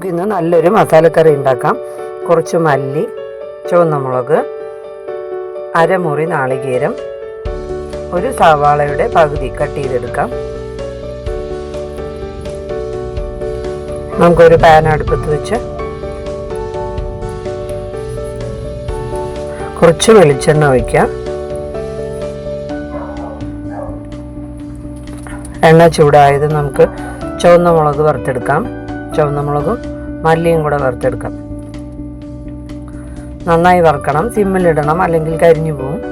നമുക്കിന്ന് നല്ലൊരു മസാലക്കറി ഉണ്ടാക്കാം. കുറച്ച് മല്ലി ചുവന്ന മുളക് അരമുറി നാളികേരം ഒരു സവാളയുടെ പകുതി കട്ട് ചെയ്തെടുക്കാം. നമുക്കൊരു പാൻ അടുപ്പത്ത് വെച്ച് കുറച്ച് വെളിച്ചെണ്ണ ഒഴിക്കാം. എണ്ണ ചൂടായത് നമുക്ക് ചുവന്ന മുളക് വറുത്തെടുക്കാം. ചുവന്ന മുളകും മല്ലിയും കൂടെ വറുത്തെടുക്കാം. നന്നായി വറുക്കണം. സിമ്മിലിടണം അല്ലെങ്കിൽ കരിഞ്ഞു പോവും.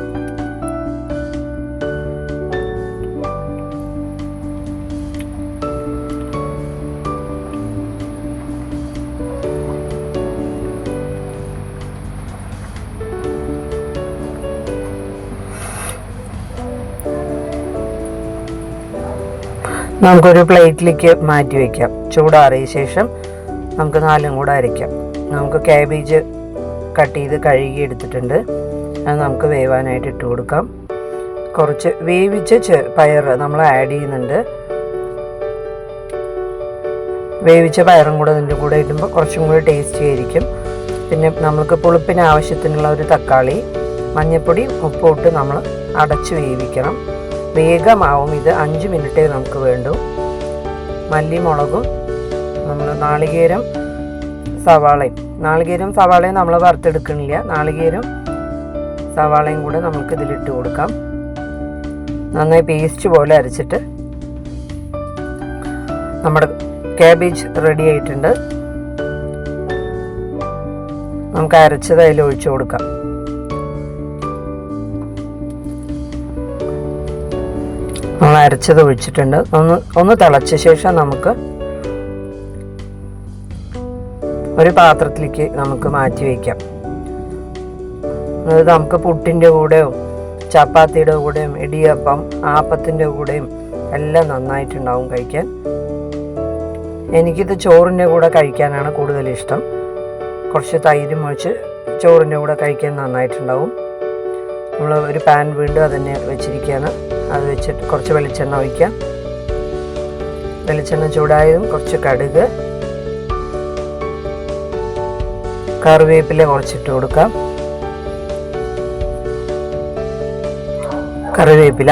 നമുക്കൊരു പ്ലേറ്റിലേക്ക് മാറ്റി വയ്ക്കാം ചൂടാറിയ ശേഷം നമുക്ക് നാലും കൂടെ അരയ്ക്കാം. നമുക്ക് ക്യാബേജ് കട്ട് ചെയ്ത് കഴുകി എടുത്തിട്ടുണ്ട്. അത് നമുക്ക് വേവാനായിട്ട് ഇട്ട് കൊടുക്കാം. കുറച്ച് വേവിച്ച പയർ നമ്മൾ ആഡ് ചെയ്യുന്നുണ്ട്. വേവിച്ച പയറും കൂടെ ഇതിന്റെ കൂടെ ഇടുമ്പോൾ കുറച്ചും കൂടി ടേസ്റ്റി ആയിരിക്കും. പിന്നെ നമുക്ക് പുളിപ്പിന് ആവശ്യത്തിനുള്ള ഒരു തക്കാളി മഞ്ഞൾപ്പൊടി ഉപ്പോട്ട് നമ്മൾ അടച്ച് വേവിക്കണം. വേഗമാവും. ഇത് അഞ്ച് മിനിറ്റേ നമുക്ക് വേണ്ടൂ. മല്ലിമുളകും നമ്മൾ നാളികേരം സവാളയും. നാളികേരം സവാളയും നമ്മൾ വറുത്തെടുക്കണില്ല. നാളികേരം സവാളയും കൂടെ നമുക്ക് ഇതിലിട്ട് കൊടുക്കാം. നന്നായി പേസ്റ്റ് പോലെ അരച്ചിട്ട് നമ്മുടെ കാബേജ് റെഡി ആയിട്ടുണ്ട്. നമുക്ക് അരച്ചത് അതിൽ ഒഴിച്ചു കൊടുക്കാം. അരച്ചത് ഒഴിച്ചിട്ടുണ്ട് ഒന്ന് ഒന്ന് തിളച്ച ശേഷം നമുക്ക് ഒരു പാത്രത്തിലേക്ക് നമുക്ക് മാറ്റി വയ്ക്കാം. അതായത് നമുക്ക് പുട്ടിന്റെ കൂടെയും ചപ്പാത്തിയുടെ കൂടെയും ഇടിയപ്പം ആപ്പത്തിന്റെ കൂടെയും എല്ലാം നന്നായിട്ടുണ്ടാവും കഴിക്കാൻ. എനിക്കിത് ചോറിന്റെ കൂടെ കഴിക്കാനാണ് കൂടുതൽ ഇഷ്ടം കുറച്ച് തൈരും ഒഴിച്ച് ചോറിന്റെ കൂടെ കഴിക്കാൻ നന്നായിട്ടുണ്ടാവും. നമ്മൾ ഒരു പാൻ വീണ്ടും അതന്നെ വെച്ചിരിക്കുകയാണ്. അത് വെച്ചിട്ട് കുറച്ച് വെളിച്ചെണ്ണ ഒഴിക്കാം വെളിച്ചെണ്ണ ചൂടായതും കുറച്ച് കടുക്. കറിവേപ്പില കുറച്ചിട്ട് കൊടുക്കാം. കറിവേപ്പില.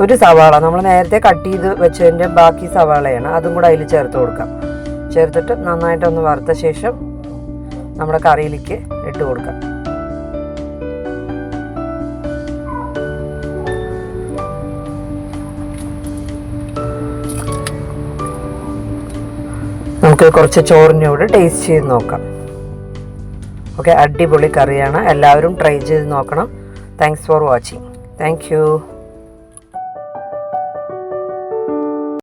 ഒരു സവാള നമ്മൾ നേരത്തെ കട്ട് ചെയ്ത് വെച്ചതിന്റെ ബാക്കി സവാളയാണ്. അതും കൂടെ അതിൽ ചേർത്ത് കൊടുക്കാം. ചേർത്തിട്ട് നന്നായിട്ടൊന്ന് വറുത്ത ശേഷം നമ്മുടെ കറിയിലേക്ക് ഇട്ട് കൊടുക്കാം. നമുക്ക് കുറച്ച് ചോറിന്റെ കൂടെ ടേസ്റ്റ് ചെയ്ത് നോക്കാം. ഓക്കെ അടിപൊളി കറിയാണ്. എല്ലാവരും ട്രൈ ചെയ്ത് നോക്കണം. Thanks for watching thank